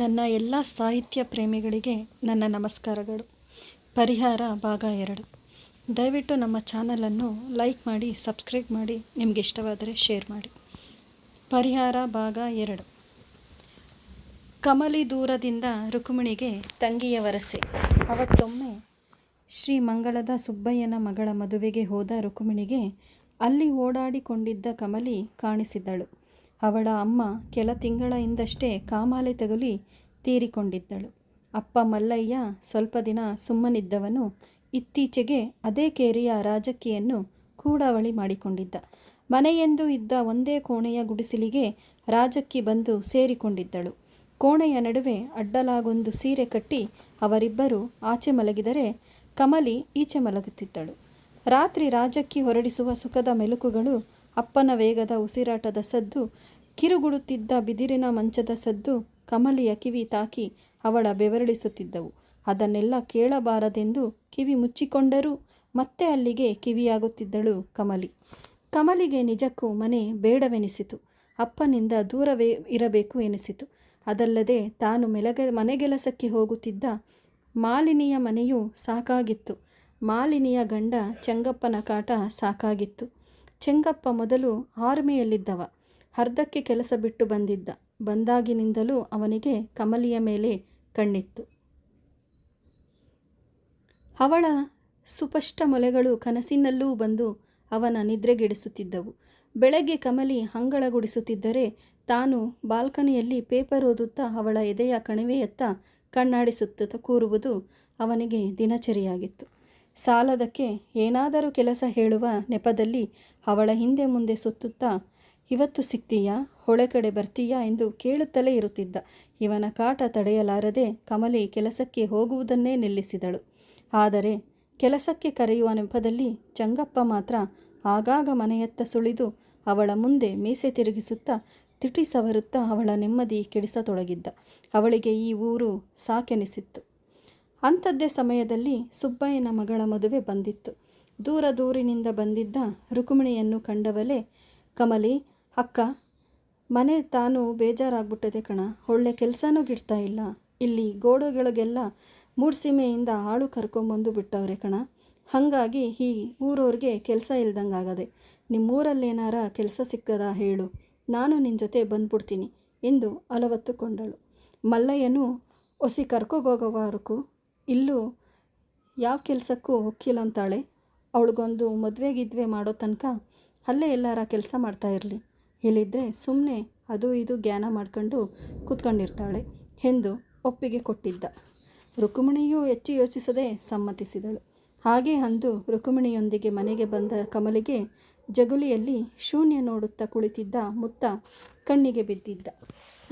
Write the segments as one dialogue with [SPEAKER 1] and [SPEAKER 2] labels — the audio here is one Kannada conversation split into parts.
[SPEAKER 1] ನನ್ನ ಎಲ್ಲ ಸಾಹಿತ್ಯ ಪ್ರೇಮಿಗಳಿಗೆ ನನ್ನ ನಮಸ್ಕಾರಗಳು. ಪರಿಹಾರ ಭಾಗ ಎರಡು. ದಯವಿಟ್ಟು ನಮ್ಮ ಚಾನಲನ್ನು ಲೈಕ್ ಮಾಡಿ, ಸಬ್ಸ್ಕ್ರೈಬ್ ಮಾಡಿ, ನಿಮಗೆ ಇಷ್ಟವಾದರೆ ಶೇರ್ ಮಾಡಿ. ಪರಿಹಾರ ಭಾಗ ಎರಡು. ಕಮಲಿ ದೂರದಿಂದ ರುಕ್ಮಿಣಿಗೆ ತಂಗಿಯ ವರಸೆ ಅವತ್ತೊಮ್ಮೆ ಶ್ರೀ ಮಂಗಳದ ಸುಬ್ಬಯ್ಯನ ಮಗಳ ಮದುವೆಗೆ ಹೋದ ರುಕ್ಮಿಣಿಗೆ ಅಲ್ಲಿ ಓಡಾಡಿಕೊಂಡಿದ್ದ ಕಮಲಿ ಕಾಣಿಸಿದ್ದಳು. ಅವಳ ಅಮ್ಮ ಕೆಲ ತಿಂಗಳ ಹಿಂದಷ್ಟೇ ಕಾಮಾಲೆ ತಗುಲಿ ತೀರಿಕೊಂಡಿದ್ದಳು. ಅಪ್ಪ ಮಲ್ಲಯ್ಯ ಸ್ವಲ್ಪ ದಿನ ಸುಮ್ಮನಿದ್ದವನು ಇತ್ತೀಚೆಗೆ ಅದೇ ಕೇರಿಯ ರಾಜಕ್ಕಿಯನ್ನು ಕೂಡಾವಳಿ ಮಾಡಿಕೊಂಡಿದ್ದ. ಮನೆಯೆಂದು ಇದ್ದ ಒಂದೇ ಕೋಣೆಯ ಗುಡಿಸಲಿಗೆ ರಾಜಕ್ಕಿ ಬಂದು ಸೇರಿಕೊಂಡಿದ್ದಳು. ಕೋಣೆಯ ನಡುವೆ ಅಡ್ಡಲಾಗೊಂದು ಸೀರೆ ಕಟ್ಟಿ ಅವರಿಬ್ಬರು ಆಚೆ ಮಲಗಿದರೆ ಕಮಲಿ ಈಚೆ ಮಲಗುತ್ತಿದ್ದಳು. ರಾತ್ರಿ ರಾಜಕ್ಕಿ ಹೊರಡಿಸುವ ಸುಖದ ಮೆಲುಕುಗಳು ಅಪ್ಪನ ವೇಗದ ಉಸಿರಾಟದ ಸದ್ದು, ಕಿರುಗುಡುತ್ತಿದ್ದ ಬಿದಿರಿನ ಮಂಚದ ಸದ್ದು, ಕಮಲಿಯ ಕಿವಿ ತಾಕಿ ಅವಳ ಬೆವರಳಿಸುತ್ತಿದ್ದವು. ಅದನ್ನೆಲ್ಲ ಕೇಳಬಾರದೆಂದು ಕಿವಿ ಮುಚ್ಚಿಕೊಂಡರೂ ಮತ್ತೆ ಅಲ್ಲಿಗೆ ಕಿವಿಯಾಗುತ್ತಿದ್ದಳು ಕಮಲಿ. ಕಮಲಿಗೆ ನಿಜಕ್ಕೂ ಮನೆ ಬೇಡವೆನಿಸಿತು. ಅಪ್ಪನಿಂದ ದೂರವೇ ಇರಬೇಕು ಎನಿಸಿತು. ಅದಲ್ಲದೆ ತಾನು ಮೆಲಗ ಮನೆಗೆಲಸಕ್ಕೆ ಹೋಗುತ್ತಿದ್ದ ಮಾಲಿನಿಯ ಮನೆಯೂ ಸಾಕಾಗಿತ್ತು. ಮಾಲಿನಿಯ ಗಂಡ ಚಂಗಪ್ಪನ ಕಾಟ ಸಾಕಾಗಿತ್ತು. ಚೆಂಗಪ್ಪ ಮೊದಲು ಆರ್ಮಿಯಲ್ಲಿದ್ದವ. ಅರ್ಧಕ್ಕೆ ಕೆಲಸ ಬಿಟ್ಟು ಬಂದಿದ್ದ. ಬಂದಾಗಿನಿಂದಲೂ ಅವನಿಗೆ ಕಮಲಿಯ ಮೇಲೆ ಕಣ್ಣಿತ್ತು. ಅವಳ ಸುಪಷ್ಟ ಮೊಲೆಗಳು ಕನಸಿನಲ್ಲೂ ಬಂದು ಅವನ ನಿದ್ರೆಗೆಡಿಸುತ್ತಿದ್ದವು. ಬೆಳಗ್ಗೆ ಕಮಲಿ ಅಂಗಳಗುಡಿಸುತ್ತಿದ್ದರೆ ತಾನು ಬಾಲ್ಕನಿಯಲ್ಲಿ ಪೇಪರ್ ಓದುತ್ತಾ ಅವಳ ಎದೆಯ ಕಣಿವೆಯತ್ತ ಕಣ್ಣಾಡಿಸುತ್ತ ಕೂರುವುದು ಅವನಿಗೆ ದಿನಚರಿಯಾಗಿತ್ತು. ಸಾಲದಕ್ಕೆ ಏನಾದರೂ ಕೆಲಸ ಹೇಳುವ ನೆಪದಲ್ಲಿ ಅವಳ ಹಿಂದೆ ಮುಂದೆ ಸುತ್ತುತ್ತಾ, ಇವತ್ತು ಸಿಗ್ತೀಯಾ ಹೊಳೆ ಕಡೆ ಬರ್ತೀಯಾ? ಎಂದು ಕೇಳುತ್ತಲೇ ಇರುತ್ತಿದ್ದ. ಇವನ ಕಾಟ ತಡೆಯಲಾರದೆ ಕಮಲಿ ಕೆಲಸಕ್ಕೆ ಹೋಗುವುದನ್ನೇ ನಿಲ್ಲಿಸಿದಳು. ಆದರೆ ಕೆಲಸಕ್ಕೆ ಕರೆಯುವ ನೆಪದಲ್ಲಿ ಚಂಗಪ್ಪ ಮಾತ್ರ ಆಗಾಗ ಮನೆಯತ್ತ ಸುಳಿದು ಅವಳ ಮುಂದೆ ಮೀಸೆ ತಿರುಗಿಸುತ್ತಾ ತಿಟಿ ಸವರುತ್ತಾ ಅವಳ ನೆಮ್ಮದಿ ಕೆಡಿಸತೊಡಗಿದ್ದ. ಅವಳಿಗೆ ಈ ಊರು ಸಾಕೆನಿಸಿತ್ತು. ಅಂಥದ್ದೇ ಸಮಯದಲ್ಲಿ ಸುಬ್ಬಯ್ಯನ ಮಗಳ ಮದುವೆ ಬಂದಿತ್ತು. ದೂರ ದೂರಿನಿಂದ ಬಂದಿದ್ದ ರುಕ್ಮಿಣಿಯನ್ನು ಕಂಡವಲೇ, ಕಮಲಿ, ಅಕ್ಕ, ಮನೆ ತಾನು ಬೇಜಾರಾಗ್ಬಿಟ್ಟದೆ ಕಣ. ಒಳ್ಳೆ ಕೆಲಸನೂ ಗಿಡ್ತಾ ಇಲ್ಲ. ಇಲ್ಲಿ ಗೋಡೆಗಳಿಗೆಲ್ಲ ಮೂಡ್ಸೀಮೆಯಿಂದ ಆಳು ಕರ್ಕೊಂಬಂದು ಬಿಟ್ಟವ್ರೆ ಕಣ. ಹಾಗಾಗಿ ಈ ಊರವ್ರಿಗೆ ಕೆಲಸ ಇಲ್ದಂಗಾಗದೆ. ನಿಮ್ಮೂರಲ್ಲೇನಾರ ಕೆಲಸ ಸಿಕ್ಕದ ಹೇಳು. ನಾನು ನಿನ್ನ ಜೊತೆ ಬಂದ್ಬಿಡ್ತೀನಿ ಎಂದು ಅಲವತ್ತುಕೊಂಡಳು. ಮಲ್ಲಯ್ಯನು, ಒಸಿ ಕರ್ಕೋಗೋಗವಾರಕು ಇಲ್ಲೂ ಯಾವ ಕೆಲಸಕ್ಕೂ ಹೊಕ್ಕಿಲ್ಲ ಅಂತಾಳೆ. ಅವಳಿಗೊಂದು ಮದುವೆ ಗಿದ್ವೆ ಮಾಡೋ ತನಕ ಅಲ್ಲೇ ಎಲ್ಲಾರ ಕೆಲಸ ಮಾಡ್ತಾ ಇರಲಿ. ಇಲ್ಲಿದ್ದರೆ ಸುಮ್ಮನೆ ಅದು ಇದು ಜ್ಞಾನ ಮಾಡ್ಕೊಂಡು ಕೂತ್ಕೊಂಡಿರ್ತಾಳೆ ಎಂದು ಒಪ್ಪಿಗೆ ಕೊಟ್ಟಿದ್ದ. ರುಕ್ಮಿಣಿಯೂ ಹೆಚ್ಚು ಯೋಚಿಸದೆ ಸಮ್ಮತಿಸಿದಳು. ಹಾಗೆ ಅಂದು ರುಕ್ಮಿಣಿಯೊಂದಿಗೆ ಮನೆಗೆ ಬಂದ ಕಮಲಿಗೆ ಜಗುಲಿಯಲ್ಲಿ ಶೂನ್ಯ ನೋಡುತ್ತಾ ಕುಳಿತಿದ್ದ ಮುತ್ತ ಕಣ್ಣಿಗೆ ಬಿದ್ದಿದ್ದ.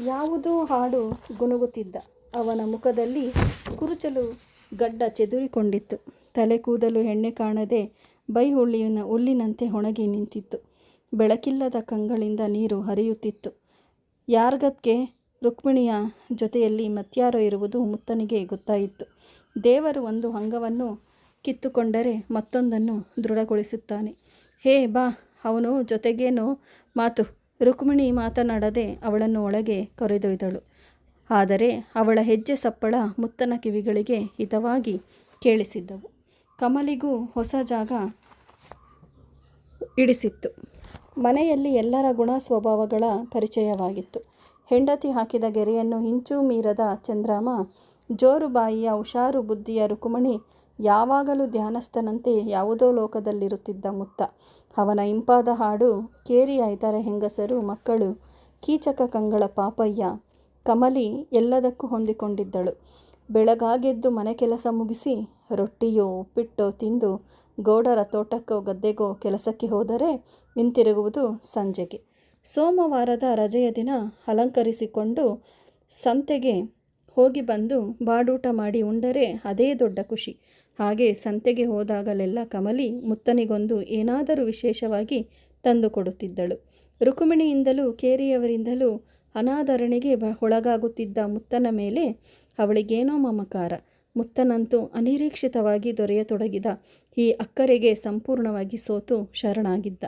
[SPEAKER 1] ಯಾವುದೋ ಹಾಡು ಗುನುಗುತ್ತಿದ್ದ. ಅವನ ಮುಖದಲ್ಲಿ ಕುರುಚಲು ಗಡ್ಡ ಚೆದುರಿಕೊಂಡಿತ್ತು. ತಲೆ ಕೂದಲು ಎಣ್ಣೆ ಕಾಣದೆ ಬೈ ಹುಳ್ಳಿನ ಹುಲ್ಲಿನಂತೆ ಒಣಗಿ ನಿಂತಿತ್ತು. ಬೆಳಕಿಲ್ಲದ ಕಂಗಳಿಂದ ನೀರು ಹರಿಯುತ್ತಿತ್ತು. ಯಾರ್ಗತ್ಗೆ? ರುಕ್ಮಿಣಿಯ ಜೊತೆಯಲ್ಲಿ ಮತ್ಯಾರೋ ಇರುವುದು ಮುತ್ತನಿಗೆ ಗೊತ್ತಾಯಿತು. ದೇವರು ಒಂದು ಅಂಗವನ್ನು ಕಿತ್ತುಕೊಂಡರೆ ಮತ್ತೊಂದನ್ನು ದೃಢಗೊಳಿಸುತ್ತಾನೆ. ಹೇ, ಬಾ, ಅವನು ಜೊತೆಗೇನೋ ಮಾತು. ರುಕ್ಮಿಣಿ ಮಾತನಾಡದೆ ಅವಳನ್ನು ಒಳಗೆ ಕರೆದೊಯ್ದಳು. ಆದರೆ ಅವಳ ಹೆಜ್ಜೆ ಸಪ್ಪಳ ಮುತ್ತನ ಕಿವಿಗಳಿಗೆ ಹಿತವಾಗಿ ಕೇಳಿಸಿದ್ದವು. ಕಮಲಿಗೂ ಹೊಸ ಜಾಗ ಇಡಿಸಿತ್ತು. ಮನೆಯಲ್ಲಿ ಎಲ್ಲರ ಗುಣ ಸ್ವಭಾವಗಳ ಪರಿಚಯವಾಗಿತ್ತು. ಹೆಂಡತಿ ಹಾಕಿದ ಗೆರೆಯನ್ನು ಹಿಂಚೂ ಮೀರದ ಚಂದ್ರಾಮ, ಜೋರು ಬಾಯಿಯ ಹುಷಾರು ಬುದ್ಧಿಯ ರುಕುಮಣಿ, ಯಾವಾಗಲೂ ಧ್ಯಾನಸ್ಥನಂತೆ ಯಾವುದೋ ಲೋಕದಲ್ಲಿರುತ್ತಿದ್ದ ಮುತ್ತ. ಅವನ ಇಂಪಾದ ಹಾಡು ಕೇರಿ ಐತರೆ ಹೆಂಗಸರು, ಮಕ್ಕಳು, ಕೀಚಕ ಕಂಗಳ ಪಾಪಯ್ಯ ಕಮಲಿ ಎಲ್ಲದಕ್ಕೂ ಹೊಂದಿಕೊಂಡಿದ್ದಳು. ಬೆಳಗಾಗೆದ್ದು ಮನೆ ಕೆಲಸ ಮುಗಿಸಿ ರೊಟ್ಟಿಯೋ, ಉಪ್ಪಿಟ್ಟೋ ತಿಂದು ಗೌಡರ ತೋಟಕ್ಕೋ, ಗದ್ದೆಗೋ ಕೆಲಸಕ್ಕೆ ಹೋದರೆ ಹಿಂತಿರುಗುವುದು ಸಂಜೆಗೆ. ಸೋಮವಾರದ ರಜೆಯ ದಿನ ಅಲಂಕರಿಸಿಕೊಂಡು ಸಂತೆಗೆ ಹೋಗಿ ಬಂದು ಬಾಡೂಟ ಮಾಡಿ ಉಂಡರೆ ಅದೇ ದೊಡ್ಡ ಖುಷಿ. ಹಾಗೆ ಸಂತೆಗೆ ಹೋದಾಗಲೆಲ್ಲ ಕಮಲಿ ಮುತ್ತನಿಗೊಂದು ಏನಾದರೂ ವಿಶೇಷವಾಗಿ ತಂದುಕೊಡುತ್ತಿದ್ದಳು. ರುಕ್ಮಿಣಿಯಿಂದಲೂ, ಕೇರಿಯವರಿಂದಲೂ ಅನಾದರಣೆಗೆ ಒಳಗಾಗುತ್ತಿದ್ದ ಮುತ್ತನ ಮೇಲೆ ಅವಳಿಗೇನೋ ಮಮಕಾರ. ಮುತ್ತನಂತೂ ಅನಿರೀಕ್ಷಿತವಾಗಿ ದೊರೆಯತೊಡಗಿದ. ಈ ಅಕ್ಕರೆಗೆ ಸಂಪೂರ್ಣವಾಗಿ ಸೋತು ಶರಣಾಗಿದ್ದ.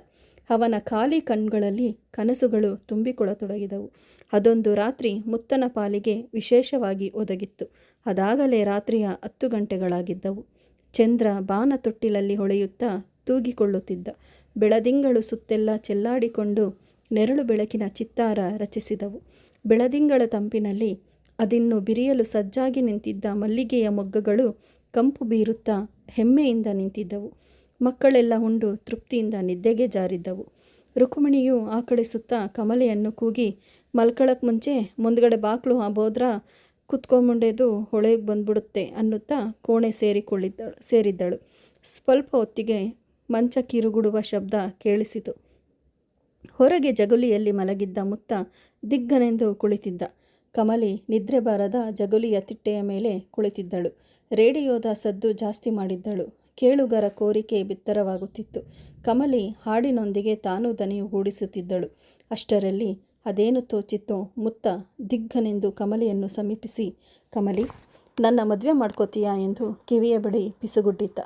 [SPEAKER 1] ಅವನ ಖಾಲಿ ಕಣ್ಗಳಲ್ಲಿ ಕನಸುಗಳು ತುಂಬಿಕೊಳ್ಳತೊಡಗಿದವು. ಅದೊಂದು ರಾತ್ರಿ ಮುತ್ತನ ಪಾಲಿಗೆ ವಿಶೇಷವಾಗಿ ಒದಗಿತ್ತು. ಅದಾಗಲೇ ರಾತ್ರಿಯ ಹತ್ತು ಗಂಟೆಗಳಾಗಿದ್ದವು. ಚಂದ್ರ ಬಾನ ತೊಟ್ಟಿಲಲ್ಲಿ ಹೊಳೆಯುತ್ತಾ ತೂಗಿಕೊಳ್ಳುತ್ತಿದ್ದ. ಬೆಳದಿಂಗಳು ಸುತ್ತೆಲ್ಲ ಚೆಲ್ಲಾಡಿಕೊಂಡು ನೆರಳು ಬೆಳಕಿನ ಚಿತ್ತಾರ ರಚಿಸಿದವು. ಬೆಳದಿಂಗಳ ತಂಪಿನಲ್ಲಿ ಅದಿನ್ನು ಬಿರಿಯಲು ಸಜ್ಜಾಗಿ ನಿಂತಿದ್ದ ಮಲ್ಲಿಗೆಯ ಮೊಗ್ಗಗಳು ಕಂಪು ಬೀರುತ್ತಾ ಹೆಮ್ಮೆಯಿಂದ ನಿಂತಿದ್ದವು. ಮಕ್ಕಳೆಲ್ಲ ಉಂಡು ತೃಪ್ತಿಯಿಂದ ನಿದ್ದೆಗೆ ಜಾರಿದ್ದವು. ರುಕ್ಮಿಣಿಯು ಆ ಕಡೆ ಸುತ್ತ ಕಮಲೆಯನ್ನು ಕೂಗಿ ಮಲ್ಕಳಕ್ಕೆ ಮುಂಚೆ ಮುಂದ್ಗಡೆ ಬಾಕ್ಲು ಹಾಬೋದ್ರ ಕುತ್ಕೊಂಬುಂಡೆದು ಹೊಳೆಗೆ ಬಂದ್ಬಿಡುತ್ತೆ ಅನ್ನುತ್ತಾ ಕೋಣೆ ಸೇರಿಕೊಳ್ಳಿದ್ದಳು, ಸೇರಿದ್ದಳು. ಸ್ವಲ್ಪ ಹೊತ್ತಿಗೆ ಮಂಚ ಕಿರುಗುಡುವ ಶಬ್ದ ಕೇಳಿಸಿತು. ಹೊರಗೆ ಜಗುಲಿಯಲ್ಲಿ ಮಲಗಿದ್ದ ಮುತ್ತ ದಿಗ್ಗನೆಂದು ಕುಳಿತಿದ್ದ. ಕಮಲಿ ನಿದ್ರೆ ಬಾರದ ಜಗುಲಿಯ ತಿಟ್ಟೆಯ ಮೇಲೆ ಕುಳಿತಿದ್ದಳು. ರೇಡಿಯೋದ ಸದ್ದು ಜಾಸ್ತಿ ಮಾಡಿದ್ದಳು. ಕೇಳುಗರ ಕೋರಿಕೆ ಬಿತ್ತರವಾಗುತ್ತಿತ್ತು. ಕಮಲಿ ಹಾಡಿನೊಂದಿಗೆ ತಾನು ದನಿಯುಗೂಡಿಸುತ್ತಿದ್ದಳು ಅಷ್ಟರಲ್ಲಿ ಅದೇನು ತೋಚಿತ್ತೋ ಮುತ್ತ ದಿಗ್ಗನೆಂದು ಕಮಲಿಯನ್ನು ಸಮೀಪಿಸಿ, ಕಮಲಿ, ನನ್ನ ಮದುವೆ ಮಾಡ್ಕೋತೀಯಾ ಎಂದು ಕಿವಿಯ ಬಳಿ ಪಿಸುಗುಟ್ಟಿದ್ದ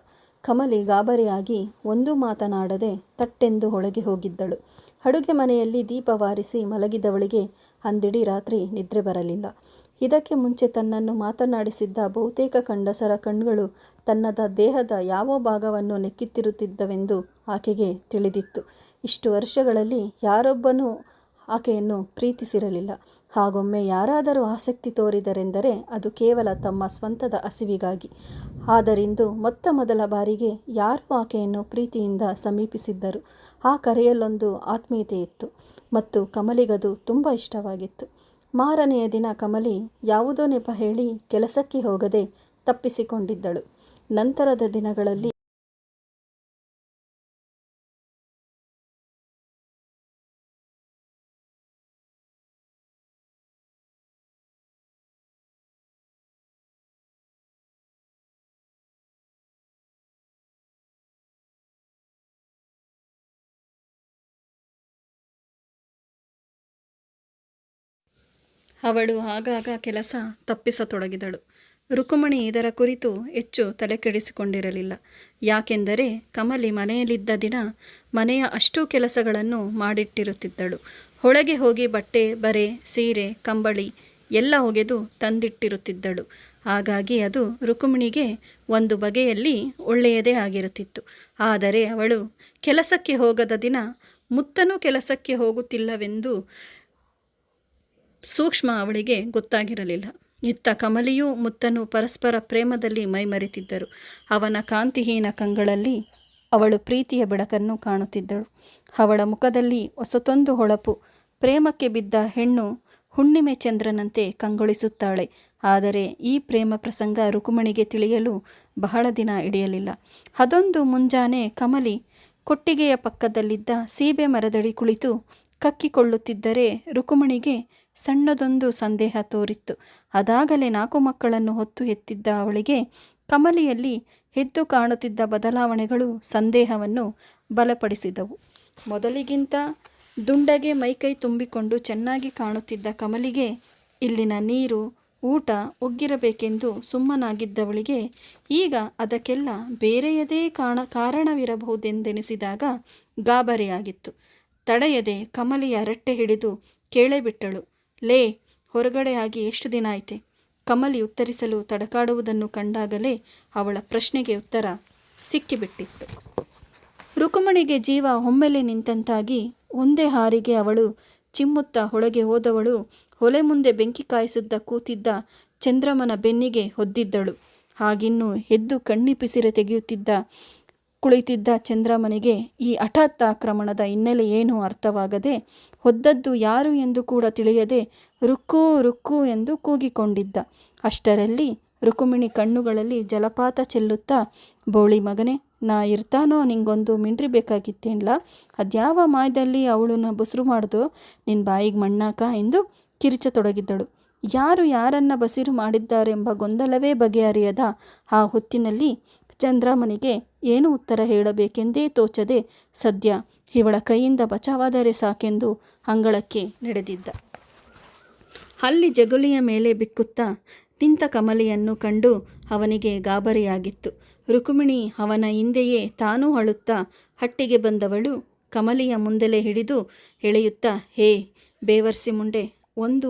[SPEAKER 1] ಕಮಲಿ ಗಾಬರಿಯಾಗಿ ಒಂದೂ ಮಾತನಾಡದೆ ತಟ್ಟೆಂದು ಒಳಗೆ ಹೋಗಿದ್ದಳು. ಅಡುಗೆ ಮನೆಯಲ್ಲಿ ದೀಪ ವಾರಿಸಿ ಮಲಗಿದವಳಿಗೆ ಅಂದಿಡೀ ರಾತ್ರಿ ನಿದ್ರೆ ಬರಲಿಲ್ಲ. ಇದಕ್ಕೆ ಮುಂಚೆ ತನ್ನನ್ನು ಮಾತನಾಡಿಸಿದ್ದ ಬಹುತೇಕ ಕಂಡಸರ ಕಣ್ಗಳು ತನ್ನದ ದೇಹದ ಯಾವ ಭಾಗವನ್ನು ನೆಕ್ಕಿತ್ತಿರುತ್ತಿದ್ದವೆಂದು ಆಕೆಗೆ ತಿಳಿದಿತ್ತು. ಇಷ್ಟು ವರ್ಷಗಳಲ್ಲಿ ಯಾರೊಬ್ಬನೂ ಆಕೆಯನ್ನು ಪ್ರೀತಿಸಿರಲಿಲ್ಲ. ಹಾಗೊಮ್ಮೆ ಯಾರಾದರೂ ಆಸಕ್ತಿ ತೋರಿದರೆಂದರೆ ಅದು ಕೇವಲ ತಮ್ಮ ಸ್ವಂತದ ಹಸಿವಿಗಾಗಿ. ಆದರಿಂದು ಮೊತ್ತ ಮೊದಲ ಬಾರಿಗೆ ಯಾರು ಆಕೆಯನ್ನು ಪ್ರೀತಿಯಿಂದ ಸಮೀಪಿಸಿದ್ದರು? ಆ ಕರೆಯಲ್ಲೊಂದು ಆತ್ಮೀಯತೆ ಇತ್ತು ಮತ್ತು ಕಮಲಿಗದು ತುಂಬ ಇಷ್ಟವಾಗಿತ್ತು. ಮಾರನೆಯ ದಿನ ಕಮಲಿ ಯಾವುದೋ ನೆಪ ಹೇಳಿ ಕೆಲಸಕ್ಕೆ ಹೋಗದೆ ತಪ್ಪಿಸಿಕೊಂಡಿದ್ದಳು. ನಂತರದ ದಿನಗಳಲ್ಲಿ ಅವಳು ಆಗಾಗ ಕೆಲಸ ತಪ್ಪಿಸತೊಡಗಿದಳು. ರುಕುಮಣಿ ಇದರ ಕುರಿತು ಹೆಚ್ಚು ತಲೆಕೆಡಿಸಿಕೊಂಡಿರಲಿಲ್ಲ. ಯಾಕೆಂದರೆ ಕಮಲಿ ಮನೆಯಲ್ಲಿದ್ದ ದಿನ ಮನೆಯ ಅಷ್ಟೂ ಕೆಲಸಗಳನ್ನು ಮಾಡಿಟ್ಟಿರುತ್ತಿದ್ದಳು. ಒಳಗೆ ಹೋಗಿ ಬಟ್ಟೆ, ಬರೆ, ಸೀರೆ, ಕಂಬಳಿ ಎಲ್ಲ ಒಗೆದು ತಂದಿಟ್ಟಿರುತ್ತಿದ್ದಳು. ಹಾಗಾಗಿ ಅದು ರುಕುಮಿಣಿಗೆ ಒಂದು ಬಗೆಯಲ್ಲಿ ಒಳ್ಳೆಯದೇ ಆಗಿರುತ್ತಿತ್ತು. ಆದರೆ ಅವಳು ಕೆಲಸಕ್ಕೆ ಹೋಗದ ದಿನ ಮುತ್ತನೂ ಕೆಲಸಕ್ಕೆ ಹೋಗುತ್ತಿಲ್ಲವೆಂದು ಸೂಕ್ಷ್ಮ ಅವಳಿಗೆ ಗೊತ್ತಾಗಿರಲಿಲ್ಲ. ಇತ್ತ ಕಮಲಿಯೂ ಮುತ್ತನು ಪರಸ್ಪರ ಪ್ರೇಮದಲ್ಲಿ ಮೈಮರೆತಿದ್ದರು. ಅವನ ಕಾಂತಿಹೀನ ಕಂಗಳಲ್ಲಿ ಅವಳು ಪ್ರೀತಿಯ ಬೆಳಕನ್ನು ಕಾಣುತ್ತಿದ್ದಳು. ಅವಳ ಮುಖದಲ್ಲಿ ಹೊಸತೊಂದು ಹೊಳಪು. ಪ್ರೇಮಕ್ಕೆ ಬಿದ್ದ ಹೆಣ್ಣು ಹುಣ್ಣಿಮೆ ಚಂದ್ರನಂತೆ ಕಂಗೊಳಿಸುತ್ತಾಳೆ. ಆದರೆ ಈ ಪ್ರೇಮ ಪ್ರಸಂಗ ರುಕುಮಣಿಗೆ ತಿಳಿಯಲು ಬಹಳ ದಿನ ಹಿಡಿಯಲಿಲ್ಲ. ಅದೊಂದು ಮುಂಜಾನೆ ಕಮಲಿ ಕೊಟ್ಟಿಗೆಯ ಪಕ್ಕದಲ್ಲಿದ್ದ ಸೀಬೆ ಮರದಡಿ ಕುಳಿತು ಕಕ್ಕಿಕೊಳ್ಳುತ್ತಿದ್ದರೆ ರುಕುಮಣಿಗೆ ಸಣ್ಣದೊಂದು ಸಂದೇಹ ತೋರಿತ್ತು. ಅದಾಗಲೇ ನಾಲ್ಕು ಮಕ್ಕಳನ್ನು ಹೊತ್ತು ಎತ್ತಿದ್ದ ಅವಳಿಗೆ ಕಮಲಿಯಲ್ಲಿ ಎದ್ದು ಕಾಣುತ್ತಿದ್ದ ಬದಲಾವಣೆಗಳು ಸಂದೇಹವನ್ನು ಬಲಪಡಿಸಿದವು. ಮೊದಲಿಗಿಂತ ದುಂಡಗೆ ಮೈಕೈ ತುಂಬಿಕೊಂಡು ಚೆನ್ನಾಗಿ ಕಾಣುತ್ತಿದ್ದ ಕಮಲಿಗೆ ಇಲ್ಲಿನ ನೀರು, ಊಟ ಒಗ್ಗಿರಬೇಕೆಂದು ಸುಮ್ಮನಾಗಿದ್ದವಳಿಗೆ ಈಗ ಅದಕ್ಕೆಲ್ಲ ಬೇರೆಯದೇ ಕಾಣ, ಕಾರಣವಿರಬಹುದೆಂದೆನಿಸಿದಾಗ ಗಾಬರಿಯಾಗಿತ್ತು. ತಡೆಯದೆ ಕಮಲಿಯ ರಟ್ಟೆ ಹಿಡಿದು ಕೇಳೇಬಿಟ್ಟಳು ಲೇ, ಹೊರಗಡೆ ಆಗಿ ಎಷ್ಟು ದಿನ ಆಯಿತೆ ಕಮಲಿ ಉತ್ತರಿಸಲು ತಡಕಾಡುವುದನ್ನು ಕಂಡಾಗಲೇ ಅವಳ ಪ್ರಶ್ನೆಗೆ ಉತ್ತರ ಸಿಕ್ಕಿಬಿಟ್ಟಿತ್ತು. ರುಕುಮಣಿಗೆ ಜೀವ ಒಮ್ಮೆಲೆ ನಿಂತಂತಾಗಿ ಒಂದೇ ಹಾರಿಗೆ ಅವಳು ಚಿಮ್ಮುತ್ತಾ ಒಳಗೆ ಹೋದವಳು ಹೊಲೆ ಮುಂದೆ ಬೆಂಕಿ ಕಾಯಿಸುತ್ತಾ ಕೂತಿದ್ದ ಚಂದ್ರಮನ ಬೆನ್ನಿಗೆ ಹೊದ್ದಿದ್ದಳು. ಹಾಗಿನ್ನು ಎದ್ದು ಕಣ್ಣಿಪಿಸಿರೆ ತೆಗೆಯುತ್ತಿದ್ದ, ಕುಳಿತಿದ್ದ ಚಂದ್ರಮನಿಗೆ ಈ ಹಠಾತ್ ಆಕ್ರಮಣದ ಹಿನ್ನೆಲೆ ಏನೂ ಅರ್ಥವಾಗದೆ ಹೊದ್ದದ್ದು ಯಾರು ಎಂದು ಕೂಡ ತಿಳಿಯದೆ ರುಕ್ಕು ರುಕ್ಕು ಎಂದು ಕೂಗಿಕೊಂಡಿದ್ದ. ಅಷ್ಟರಲ್ಲಿ ರುಕುಮಿಣಿ ಕಣ್ಣುಗಳಲ್ಲಿ ಜಲಪಾತ ಚೆಲ್ಲುತ್ತಾ, ಬೋಳಿ ಮಗನೇ, ನಾ ಇರ್ತಾನೋ, ನಿಂಗೊಂದು ಮಿಂಡ್ರಿ ಬೇಕಾಗಿತ್ತೇನ್ಲ? ಅದ್ಯಾವ ಮಾಯದಲ್ಲಿ ಅವಳನ್ನ ಬಸುರು ಮಾಡ್ದೋ? ನಿನ್ನ ಬಾಯಿಗೆ ಮಣ್ಣಾಕ? ಎಂದು ಕಿರಿಚತೊಡಗಿದ್ದಳು. ಯಾರು ಯಾರನ್ನ ಬಸಿರು ಮಾಡಿದ್ದಾರೆಂಬ ಗೊಂದಲವೇ ಬಗೆಹರಿಯದ ಆ ಹೊತ್ತಿನಲ್ಲಿ ಚಂದ್ರಮನಿಗೆ ಏನು ಉತ್ತರ ಹೇಳಬೇಕೆಂದೇ ತೋಚದೆ ಸದ್ಯ ಇವಳ ಕೈಯಿಂದ ಬಚಾವಾದರೆ ಸಾಕೆಂದು ಅಂಗಳಕ್ಕೆ ನಡೆದಿದ್ದ. ಅಲ್ಲಿ ಜಗುಲಿಯ ಮೇಲೆ ಬಿಕ್ಕುತ್ತಾ ನಿಂತ ಕಮಲಿಯನ್ನು ಕಂಡು ಅವನಿಗೆ ಗಾಬರಿಯಾಗಿತ್ತು. ರುಕುಮಿಣಿ ಅವನ ಹಿಂದೆಯೇ ತಾನೂ ಅಳುತ್ತಾ ಹಟ್ಟಿಗೆ ಬಂದವಳು ಕಮಲಿಯ ಮುಂದಲೇ ಹಿಡಿದು ಎಳೆಯುತ್ತಾ, ಹೇ, ಬೇವರ್ಸಿ ಮುಂಡೆ, ಒಂದು